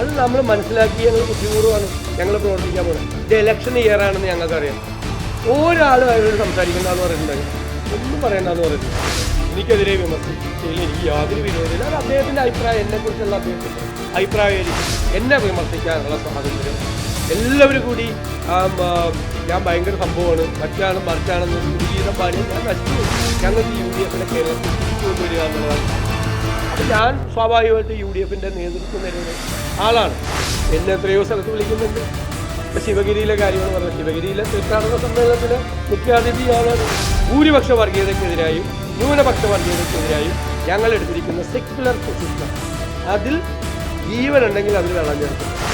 അത് നമ്മൾ മനസ്സിലാക്കി ഞങ്ങൾ ബുദ്ധിപൂർവമാണ് ഞങ്ങൾ പ്രവർത്തിക്കാൻ പോകുന്നത് ഇത് ഇലക്ഷൻ ഇയർ ആണെന്ന് ഞങ്ങൾക്കറിയാം. ഒരാളും അവരോട് സംസാരിക്കണ്ടെന്ന് പറയുന്നുണ്ടെങ്കിൽ ഒന്നും പറയണ്ടെന്ന് പറയുന്നു എനിക്കെതിരെ വിമർശിച്ചതിൽ എനിക്ക് യാതൊരു വിരോധമില്ല. അത് അദ്ദേഹത്തിന്റെ അഭിപ്രായം എന്നെക്കുറിച്ചുള്ള അദ്ദേഹത്തിന്റെ അഭിപ്രായമായിരിക്കും എന്നെ വിമർശിക്കാനുള്ള സ്വാതന്ത്ര്യം എല്ലാവരും കൂടി ഞാൻ ഭയങ്കര സംഭവമാണ്. മറ്റാണ് മറിച്ചാണെന്ന് ജീവിതം പാടി ഞാൻ നശിച്ചു ഞങ്ങൾ യു ഡി എഫിനെ കേരളത്തിൽ കൊണ്ടുവരിക എന്നുള്ളതാണ്. ഞാൻ സ്വാഭാവികമായിട്ട് യു ഡി എഫിന്റെ നേതൃത്വം നിലവിലെ ആളാണ്. എന്നെ എത്രയോ സ്ഥലത്ത് വിളിക്കുന്നുണ്ട്. ഇപ്പം ശിവഗിരിയിലെ കാര്യങ്ങൾ പറഞ്ഞു ശിവഗിരിയിലെ തീർത്ഥാടന സമ്മേളനത്തിലെ മുഖ്യാതിഥിയാണ് ഭൂരിപക്ഷ വർഗീയതയ്ക്കെതിരായും ന്യൂനപക്ഷ വർഗീയതയ്ക്കെതിരായും ഞങ്ങൾ എടുത്തിരിക്കുന്ന സെക്യുലർ പൊസിഷൻ അതിൽ ജീവനുണ്ടെങ്കിൽ അതിൽ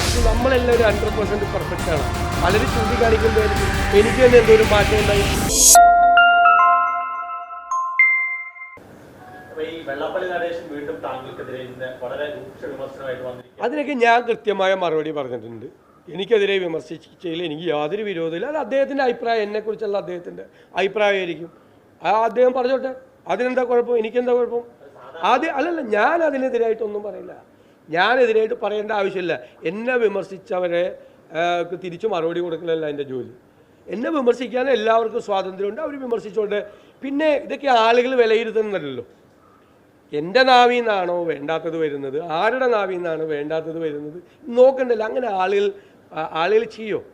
ഒരു നമ്മളെല്ലാവരും ഹൺഡ്രഡ് പെർസെന്റ് പെർഫെക്റ്റ് ആണ്. പലരും ചൂണ്ടിക്കാണിക്കുമ്പോഴായിരിക്കും എനിക്ക് തന്നെ എന്തെങ്കിലും മാറ്റം ഉണ്ടായി. വളരെ രൂക്ഷ അതിനൊക്കെ ഞാൻ കൃത്യമായ മറുപടി പറഞ്ഞിട്ടുണ്ട്. എനിക്കെതിരെ വിമർശിച്ചതിൽ എനിക്ക് യാതൊരു വിരോധമില്ല അത് അദ്ദേഹത്തിന്റെ അഭിപ്രായം എന്നെക്കുറിച്ചുള്ള അദ്ദേഹത്തിന്റെ അഭിപ്രായമായിരിക്കും. ആ അദ്ദേഹം പറഞ്ഞോട്ടെ. അതിനെന്താ കുഴപ്പം? എനിക്കെന്താ കുഴപ്പം? ആദ്യം അല്ലല്ല ഞാൻ അതിനെതിരായിട്ടൊന്നും പറയില്ല. ഞാനെതിരായിട്ട് പറയേണ്ട ആവശ്യമില്ല. എന്നെ വിമർശിച്ചവരെ തിരിച്ചു മറുപടി കൊടുക്കലല്ല എന്റെ ജോലി. എന്നെ വിമർശിക്കാൻ എല്ലാവർക്കും സ്വാതന്ത്ര്യമുണ്ട്. അവർ വിമർശിച്ചോണ്ട്. പിന്നെ ഇതൊക്കെ ആളുകൾ വിലയിരുത്തുന്നതല്ലോ എന്റെ നാവിൽ നിന്നാണോ വേണ്ടാത്തത് വരുന്നത്? ആരുടെ നാവിൽ നിന്നാണ് വേണ്ടാത്തത് വരുന്നത്? നോക്കണ്ടല്ലോ അങ്ങനെ ആളുകൾ ആളുകൾ ചെയ്യോ?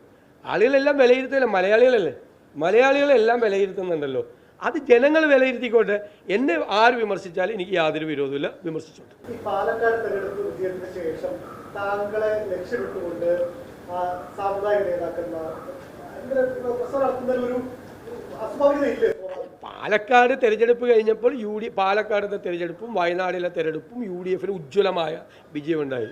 ആളുകളെല്ലാം വിലയിരുത്തല്ലേ മലയാളികളല്ലേ? മലയാളികളെല്ലാം വിലയിരുത്തുന്നുണ്ടല്ലോ. അത് ജനങ്ങൾ വിലയിരുത്തിക്കോട്ടെ. എന്നെ ആര് വിമർശിച്ചാലും എനിക്ക് യാതൊരു വിരോധമില്ല വിമർശിച്ചോട്ടെ. പാലക്കാട് ശേഷം താങ്കളെ ഒരു പാലക്കാട് തെരഞ്ഞെടുപ്പ് കഴിഞ്ഞപ്പോൾ യു ഡി പാലക്കാടിലെ തെരഞ്ഞെടുപ്പും വയനാടിലെ തെരഞ്ഞെടുപ്പും യു ഡി എഫിന് ഉജ്ജ്വലമായ വിജയമുണ്ടായി.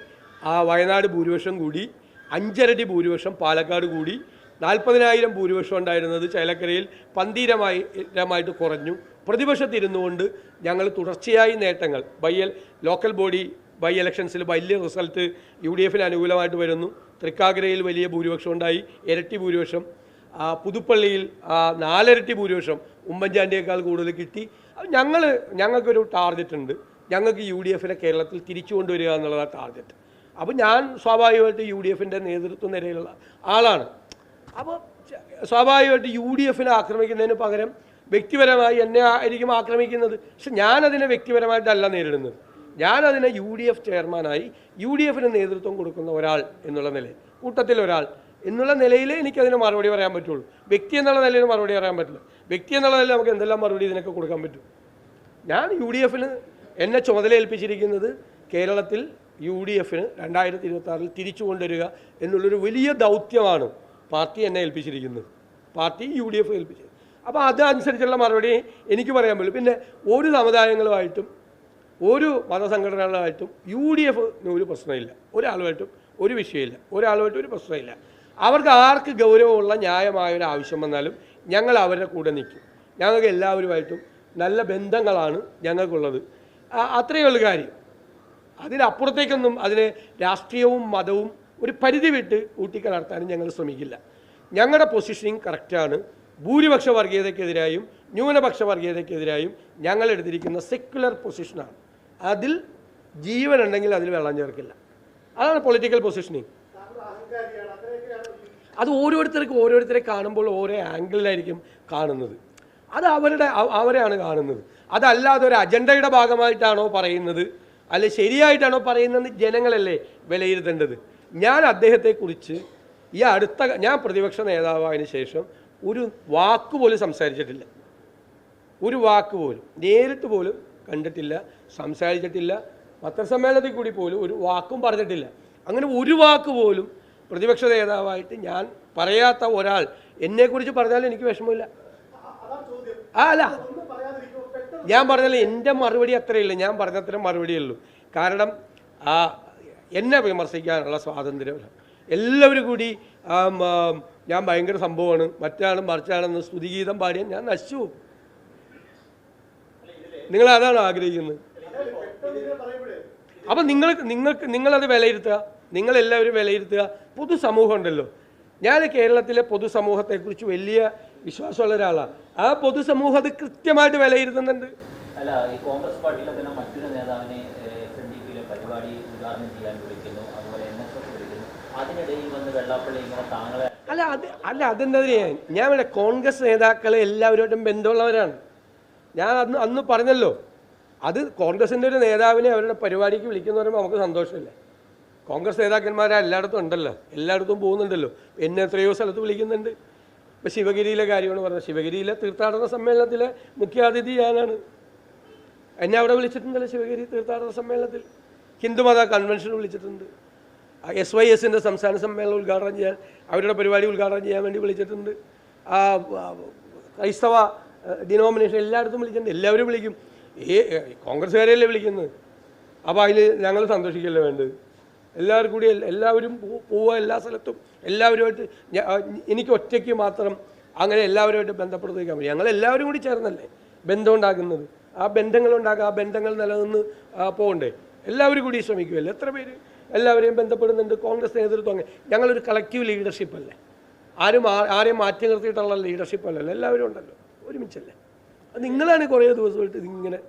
ആ വയനാട് ഭൂരിപക്ഷം കൂടി അഞ്ചരടി ഭൂരിപക്ഷം പാലക്കാട് കൂടി നാൽപ്പതിനായിരം ഭൂരിപക്ഷം ഉണ്ടായിരുന്നത് ചേലക്കരയിൽ പന്തീരമായിട്ട് രമായിട്ട് കുറഞ്ഞു. പ്രതിപക്ഷത്തിരുന്നുകൊണ്ട് ഞങ്ങൾ തുടർച്ചയായി നേട്ടങ്ങൾ ബൈ ലോക്കൽ ബോഡി ബൈ ഇലക്ഷൻസിൽ വലിയ റിസൾട്ട് യു ഡി എഫിന് അനുകൂലമായിട്ട് വരുന്നു. തൃക്കാക്കരയിൽ വലിയ ഭൂരിപക്ഷം ഉണ്ടായി. ഇരട്ടി ഭൂരിപക്ഷം പുതുപ്പള്ളിയിൽ നാലിരട്ടി ഭൂരിപക്ഷം ഉമ്മൻചാണ്ടിയേക്കാൾ കൂടുതൽ കിട്ടി. ഞങ്ങൾ ഞങ്ങൾക്കൊരു ടാർഗറ്റ് ഉണ്ട്. ഞങ്ങൾക്ക് യു ഡി എഫിനെ കേരളത്തിൽ തിരിച്ചു കൊണ്ടുവരിക എന്നുള്ളതാണ് ടാർഗറ്റ് അപ്പോൾ ഞാൻ സ്വാഭാവികമായിട്ട് യു ഡി എഫിന്റെ നേതൃത്വ നിരയിലുള്ള ആളാണ്. അപ്പോൾ സ്വാഭാവികമായിട്ട് യു ഡി എഫിനെ ആക്രമിക്കുന്നതിന് പകരം വ്യക്തിപരമായി എന്നെ ആയിരിക്കും ആക്രമിക്കുന്നത്. പക്ഷെ ഞാനതിനെ വ്യക്തിപരമായിട്ടല്ല നേരിടുന്നത്. ഞാനതിനെ യു ഡി എഫ് ചെയർമാനായി യു ഡി എഫിന് നേതൃത്വം കൊടുക്കുന്ന ഒരാൾ എന്നുള്ള നിലയിൽ കൂട്ടത്തിൽ ഒരാൾ എന്നുള്ള നിലയിൽ എനിക്കതിന് മറുപടി പറയാൻ പറ്റുള്ളൂ. വ്യക്തി എന്നുള്ള നിലയിൽ മറുപടി പറയാൻ പറ്റില്ല. വ്യക്തി എന്നുള്ള നിലയിൽ നമുക്ക് എന്തെല്ലാം മറുപടി ഇതിനൊക്കെ കൊടുക്കാൻ പറ്റും? ഞാൻ യു ഡി എഫിന് എന്നെ ചുമതല ഏൽപ്പിച്ചിരിക്കുന്നത് കേരളത്തിൽ യു ഡി എഫിന് രണ്ടായിരത്തി ഇരുപത്തി ആറിൽ തിരിച്ചു കൊണ്ടുവരിക എന്നുള്ളൊരു വലിയ ദൗത്യമാണ് പാർട്ടി എന്നെ ഏൽപ്പിച്ചിരിക്കുന്നത്. പാർട്ടി യു ഡി എഫ് ഏൽപ്പിച്ചത് അപ്പോൾ അതനുസരിച്ചുള്ള മറുപടി എനിക്ക് പറയാൻ പറ്റും. പിന്നെ ഒരു സമുദായങ്ങളുമായിട്ടും ഒരു മതസംഘടനകളുമായിട്ടും യു ഡി എഫിന് ഒരു പ്രശ്നമില്ല. ഒരാളുമായിട്ടും ഒരു വിഷയമില്ല. ഒരാളുമായിട്ടും ഒരു പ്രശ്നമില്ല. അവർക്ക് ആർക്ക് ഗൗരവമുള്ള ന്യായമായ ഒരു ആവശ്യം വന്നാലും ഞങ്ങൾ അവരുടെ കൂടെ നിൽക്കും. ഞങ്ങൾക്ക് എല്ലാവരുമായിട്ടും നല്ല ബന്ധങ്ങളാണ് ഞങ്ങൾക്കുള്ളത്. അത്രയേ ഉള്ളൂ കാര്യം. അതിനപ്പുറത്തേക്കൊന്നും അതിനെ രാഷ്ട്രീയവും മതവും ഒരു പരിധി വിട്ട് ഊട്ടിക്കലർത്താനും ഞങ്ങൾ ശ്രമിക്കില്ല. ഞങ്ങളുടെ പൊസിഷനിങ് കറക്റ്റാണ് ഭൂരിപക്ഷ വർഗീയതയ്ക്കെതിരായും ന്യൂനപക്ഷ വർഗീയതയ്ക്കെതിരായും ഞങ്ങൾ എടുത്തിരിക്കുന്ന സെക്യുലർ പൊസിഷനാണ് അതിൽ ജീവനുണ്ടെങ്കിൽ അതിൽ വെള്ളം ചേർക്കില്ല. അതാണ് പൊളിറ്റിക്കൽ പൊസിഷനിങ് താങ്കൾ അഹങ്കാരിയാണ് അങ്ങനെയൊക്കെയാണ് ഈ അത് ഓരോരുത്തർക്കും ഓരോരുത്തരെ കാണുമ്പോൾ ഓരോ ആംഗിളിലായിരിക്കും കാണുന്നത്. അത് അവരുടെ അവരെയാണ് കാണുന്നത്. അതല്ലാതെ ഒരു അജണ്ടയുടെ ഭാഗമായിട്ടാണോ പറയുന്നത്? അല്ലെ ശരിയായിട്ടാണോ പറയുന്നത് ജനങ്ങളല്ലേ വിലയിരുത്തേണ്ടത്? ഞാൻ അദ്ദേഹത്തെക്കുറിച്ച് ഈ അടുത്ത ഞാൻ പ്രതിപക്ഷ നേതാവായതിനു ശേഷം ഒരു വാക്ക് പോലും സംസാരിച്ചിട്ടില്ല. ഒരു വാക്ക് പോലും നേരിട്ട് പോലും കണ്ടിട്ടില്ല സംസാരിച്ചിട്ടില്ല പത്രസമ്മേളനത്തിൽ കൂടി പോലും ഒരു വാക്കും പറഞ്ഞിട്ടില്ല. അങ്ങനെ ഒരു വാക്ക് പോലും പ്രതിപക്ഷ നേതാവായിട്ട് ഞാൻ പറയാത്ത ഒരാൾ എന്നെക്കുറിച്ച് പറഞ്ഞാൽ എനിക്ക് വിഷമമില്ല. ആ അല്ല. ഞാൻ പറഞ്ഞാൽ എന്റെ മറുപടി അത്രയേ ഞാൻ പറഞ്ഞത്ര മറുപടിയുള്ളൂ കാരണം ആ എന്നെ വിമർശിക്കാനുള്ള സ്വാതന്ത്ര്യം. എല്ലാവരും കൂടി ഞാൻ ഭയങ്കര സംഭവമാണ്. മറ്റാണ് മറിച്ചാണെന്ന് സ്തുതിഗീതം പാടിയാൽ ഞാൻ നശിച്ചു നിങ്ങൾ അതാണ് ആഗ്രഹിക്കുന്നത്. അപ്പം നിങ്ങൾ നിങ്ങൾക്ക് നിങ്ങളത് വിലയിരുത്തുക. നിങ്ങളെല്ലാവരും വിലയിരുത്തുക. പൊതുസമൂഹം ഉണ്ടല്ലോ ഞാൻ കേരളത്തിലെ പൊതുസമൂഹത്തെക്കുറിച്ച് വലിയ വിശ്വാസമുള്ള ഒരാളാണ് ആ പൊതുസമൂഹം അത് കൃത്യമായിട്ട് വിലയിരുത്തുന്നുണ്ട്. അല്ല ഈ കോൺഗ്രസ് പാർട്ടിയിലെ തന്നെ മറ്റൊരു നേതാവിനെ എസ് എൻ ഡി പിയിലെ പരിപാടി ഉദ്ഘാടനം ചെയ്യാൻ വിളിക്കുന്നു. അതുപോലെ എൻ എസ് അതിനിടയിൽ വന്ന് വെള്ളാപ്പള്ളി ഇങ്ങനെ താങ്കളെ അല്ല അത് അല്ല അതെന്താ ഞാൻ ഞാൻ ഇവിടെ കോൺഗ്രസ് നേതാക്കളെ എല്ലാവരുമായിട്ടും ബന്ധമുള്ളവരാണ്. ഞാൻ അന്ന് അന്ന് പറഞ്ഞല്ലോ. അത് കോൺഗ്രസിന്റെ ഒരു നേതാവിനെ അവരുടെ പരിപാടിക്ക് വിളിക്കുന്ന പറയുമ്പോൾ നമുക്ക് സന്തോഷമില്ലേ? കോൺഗ്രസ് നേതാക്കന്മാരെ എല്ലായിടത്തും ഉണ്ടല്ലോ. എല്ലായിടത്തും പോകുന്നുണ്ടല്ലോ. എന്നെ എത്രയോ സ്ഥലത്ത് വിളിക്കുന്നുണ്ട്. ഇപ്പം ശിവഗിരിയിലെ കാര്യമാണ് പറഞ്ഞത്. ശിവഗിരിയിലെ തീർത്ഥാടന സമ്മേളനത്തിലെ മുഖ്യാതിഥി ഞാനാണ് എന്നെ അവിടെ വിളിച്ചിട്ടുണ്ടല്ലോ ശിവഗിരി തീർത്ഥാടന സമ്മേളനത്തിൽ. ഹിന്ദുമത കൺവെൻഷൻ വിളിച്ചിട്ടുണ്ട്. എസ് വൈ എസിന്റെ സംസ്ഥാന സമ്മേളനം ഉദ്ഘാടനം ചെയ്യാൻ അവരുടെ പരിപാടി ഉദ്ഘാടനം ചെയ്യാൻ വേണ്ടി വിളിച്ചിട്ടുണ്ട്. ആ, ക്രൈസ്തവ ഡിനോമിനേഷൻ എല്ലായിടത്തും വിളിച്ചിട്ടുണ്ട്. എല്ലാവരും വിളിക്കും. ഏ കോൺഗ്രസ്സുകാരെയല്ലേ വിളിക്കുന്നത്? അപ്പോൾ അതിൽ ഞങ്ങൾ സന്തോഷിക്കല്ലേ വേണ്ടത്? എല്ലാവരും കൂടി എല്ലാവരും പോവുക എല്ലാ സ്ഥലത്തും. എല്ലാവരുമായിട്ട് എനിക്ക് ഒറ്റയ്ക്ക് മാത്രം അങ്ങനെ എല്ലാവരുമായിട്ട് ബന്ധപ്പെടുത്തിക്കാൻ പറ്റും ഞങ്ങൾ എല്ലാവരും കൂടി ചേർന്നല്ലേ ബന്ധം ഉണ്ടാക്കുന്നത് ആ ബന്ധങ്ങൾ ഉണ്ടാക്കുക ആ ബന്ധങ്ങൾ നിലനിന്ന് പോകണ്ടേ. എല്ലാവരും കൂടി ശ്രമിക്കുമല്ലേ എത്ര പേര് എല്ലാവരെയും ബന്ധപ്പെടുന്നുണ്ട്? കോൺഗ്രസ് നേതൃത്വം അങ്ങനെ ഞങ്ങളൊരു കളക്റ്റീവ് ലീഡർഷിപ്പ് അല്ലേ? ആരും ആരെയും മാറ്റി നിർത്തിയിട്ടുള്ള ലീഡർഷിപ്പ് അല്ലല്ലോ. എല്ലാവരും ഉണ്ടല്ലോ. ഒരുമിച്ചല്ലേ? നിങ്ങളാണ് കുറേ ദിവസമായിട്ട് ഇതിങ്ങനെ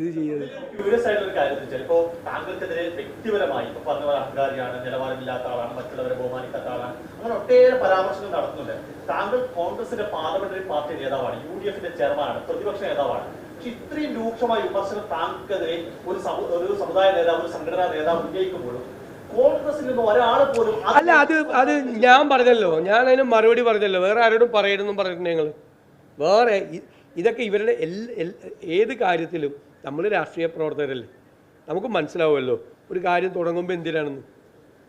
ഇത് കാര്യം എന്ന് വെച്ചാൽ ഇപ്പോ താങ്കൾക്കെതിരെ വ്യക്തിപരമായി ഇപ്പൊ പറഞ്ഞ പോലെ അഹങ്കാരിയാണ് നിലവാരമില്ലാത്ത ആളാണ് മറ്റുള്ളവരെ ബഹുമാനിക്കാത്ത ആളാണ് അങ്ങനെ ഒട്ടേറെ പരാമർശങ്ങൾ നടത്തുന്നുണ്ട് താങ്കൾ കോൺഗ്രസിന്റെ പാർലമെന്ററി പാർട്ടി നേതാവാണ് യു ഡി എഫിന്റെ ചെയർമാനാണ് പ്രതിപക്ഷ നേതാവാണ്. പക്ഷെ ഇത്രയും രൂക്ഷമായ വിമർശനം താങ്കൾക്കെതിരെ ഒരു ഒരു സമുദായ നേതാവ് ഒരു സംഘടനാ നേതാവ് ഉന്നയിക്കുമ്പോഴും കോൺഗ്രസിൽ ഒരാൾ പോലും അല്ല അത് അത് ഞാൻ പറഞ്ഞല്ലോ. ഞാൻ അതിന് മറുപടി പറഞ്ഞല്ലോ. വേറെ ആരോടും പറയരുതെന്നും പറഞ്ഞിട്ടുണ്ട് ഞങ്ങൾ വേറെ ഇതൊക്കെ ഇവരുടെ ഏത് കാര്യത്തിലും നമ്മൾ രാഷ്ട്രീയ പ്രവർത്തകരല്ലേ? നമുക്ക് മനസ്സിലാവുമല്ലോ. ഒരു കാര്യം തുടങ്ങുമ്പോൾ എന്തിനാണെന്ന്.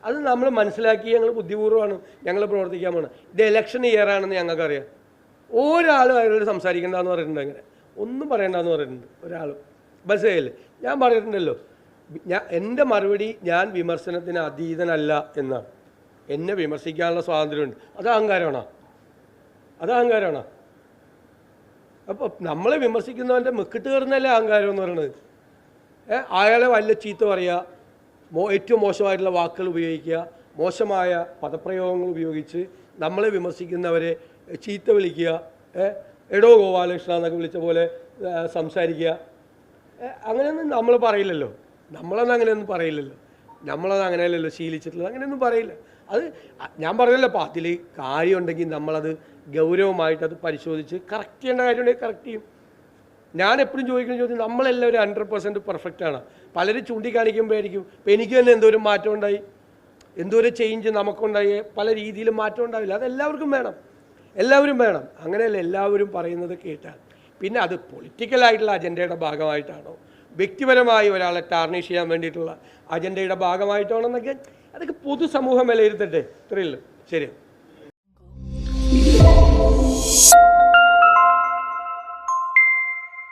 അത് നമ്മൾ മനസ്സിലാക്കി ഞങ്ങൾ ബുദ്ധിപൂർവമാണ് ഞങ്ങൾ പ്രവർത്തിക്കാൻ പോകണം ഇത് ഇലക്ഷൻ ഇയർ ആണെന്ന് ഞങ്ങൾക്കറിയാം. ഒരാളും അയാളോട് സംസാരിക്കേണ്ടെന്ന് പറഞ്ഞിട്ടുണ്ട് അങ്ങനെ ഒന്നും പറയണ്ടെന്ന് പറഞ്ഞിട്ടുണ്ട് ഒരാളും. മനസ്സിലായില്ലേ? ഞാൻ പറഞ്ഞിട്ടുണ്ടല്ലോ. ഞാൻ എന്റെ മറുപടി ഞാൻ വിമർശനത്തിന് അതീതനല്ല എന്നാണ്. എന്നെ വിമർശിക്കാനുള്ള സ്വാതന്ത്ര്യമുണ്ട്. അത് അഹങ്കാരമാണോ? അത് അഹങ്കാരമാണോ? അപ്പോൾ നമ്മളെ വിമർശിക്കുന്നവന്റെ മെക്കിട്ട് കയറുന്നല്ലേ അഹങ്കാരം എന്ന് പറയുന്നത് അയാളെ വല്ല ചീത്ത പറയുക മോ ഏറ്റവും മോശമായിട്ടുള്ള വാക്കുകൾ ഉപയോഗിക്കുക മോശമായ പദപ്രയോഗങ്ങൾ ഉപയോഗിച്ച് നമ്മളെ വിമർശിക്കുന്നവരെ ചീത്ത വിളിക്കുക എടോ ഗോപാലകൃഷ്ണ എന്നൊക്കെ വിളിച്ച പോലെ സംസാരിക്കുക. അങ്ങനെയൊന്നും നമ്മൾ പറയില്ലല്ലോ. നമ്മളൊന്നും അങ്ങനെയൊന്നും പറയില്ലല്ലോ. നമ്മളത് അങ്ങനെയല്ലല്ലോ ശീലിച്ചിട്ടുള്ളത്. അങ്ങനെയൊന്നും പറയില്ല. അത് ഞാൻ പറഞ്ഞല്ലോ അപ്പോൾ കാര്യമുണ്ടെങ്കിൽ നമ്മളത് ഗൗരവമായിട്ട് അത് പരിശോധിച്ച് കറക്റ്റ് ചെയ്യേണ്ട കാര്യമുണ്ടെങ്കിൽ കറക്റ്റ് ചെയ്യും. ഞാൻ എപ്പോഴും ചോദിക്കുന്ന ചോദ്യം നമ്മളെല്ലാവരും ഹൺഡ്രഡ് പെർസെന്റ് പെർഫെക്റ്റ് ആണ്. പലരും ചൂണ്ടിക്കാണിക്കുമ്പോഴായിരിക്കും ഇപ്പം എനിക്ക് തന്നെ എന്തോരം മാറ്റം ഉണ്ടായി. എന്തോരം ചേഞ്ച് നമുക്കുണ്ടായി. പല രീതിയിലും മാറ്റം ഉണ്ടാവില്ല. അത് എല്ലാവർക്കും വേണം. എല്ലാവരും വേണം. അങ്ങനെയല്ല എല്ലാവരും പറയുന്നത് കേട്ടാൽ. പിന്നെ അത് പൊളിറ്റിക്കലായിട്ടുള്ള അജണ്ടയുടെ ഭാഗമായിട്ടാണോ? വ്യക്തിപരമായി ഒരാളെ ടാർണിഷ് ചെയ്യാൻ വേണ്ടിയിട്ടുള്ള അജണ്ടയുടെ ഭാഗമായിട്ടാണോ എന്നൊക്കെ? അതൊക്കെ പൊതുസമൂഹം വിലയിരുത്തട്ടെ. ഇത്രയുള്ളൂ ശരി Shh.